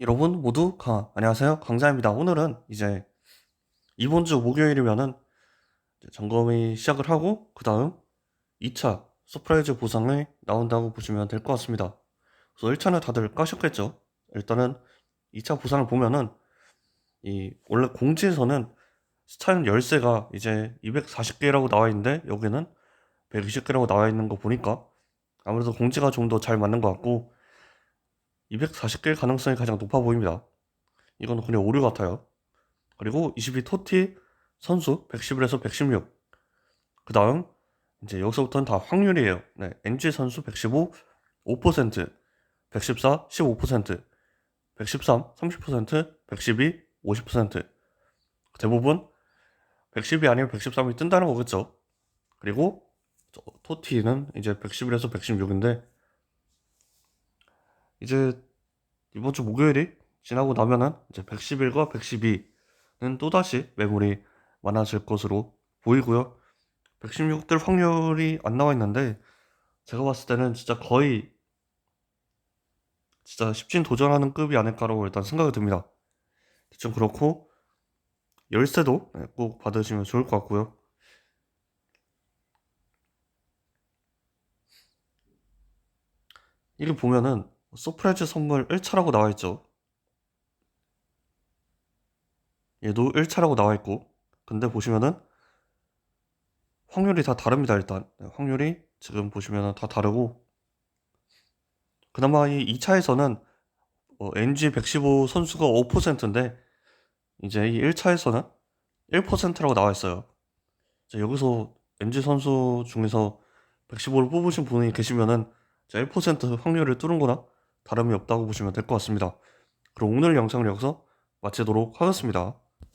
여러분 모두 가, 안녕하세요. 강자입니다. 오늘은 이제 이번 주 목요일이면은 점검이 시작을 하고 그 다음 2차 서프라이즈 보상이 나온다고 보시면 될 것 같습니다. 그래서 1차는 다들 까셨겠죠? 일단은 2차 보상을 보면은 이 원래 공지에서는 스타일 열쇠가 이제 240개라고 나와 있는데 여기는 120개라고 나와 있는 거 보니까 아무래도 공지가 좀 더 잘 맞는 것 같고 240개일 가능성이 가장 높아 보입니다. 이건 그냥 오류 같아요. 그리고 22 토티 선수 111에서 116. 그 다음 이제 여기서부터는 다 확률이에요. 네, NG 선수 115 5%, 114 15%, 113 30%, 112 50%. 대부분 110이 아니면 113이 뜬다는 거겠죠. 그리고 저 토티는 이제 111에서 116인데 이제 이번 주 목요일이 지나고 나면은 이제 111과 112는 또다시 매물이 많아질 것으로 보이고요. 116들 확률이 안 나와 있는데 제가 봤을 때는 진짜 거의 진짜 십진 도전하는 급이 아닐까라고 일단 생각이 듭니다. 좀 그렇고 열쇠도 네, 꼭 받으시면 좋을 것 같고요. 이게 보면은 서프라이즈 선물 1차라고 나와 있죠. 얘도 1차라고 나와 있고 근데 보시면은 확률이 다 다릅니다 일단 네, 확률이 지금 보시면은 다 다르고 그나마 이 2차에서는 어, NG 115 선수가 5%인데 이제 이 1차에서는 1%라고 나와 있어요. 여기서 NG 선수 중에서 115를 뽑으신 분이 계시면은 1% 확률을 뚫은 거나 다름이 없다고 보시면 될 것 같습니다. 그럼 오늘 영상을 여기서 마치도록 하겠습니다.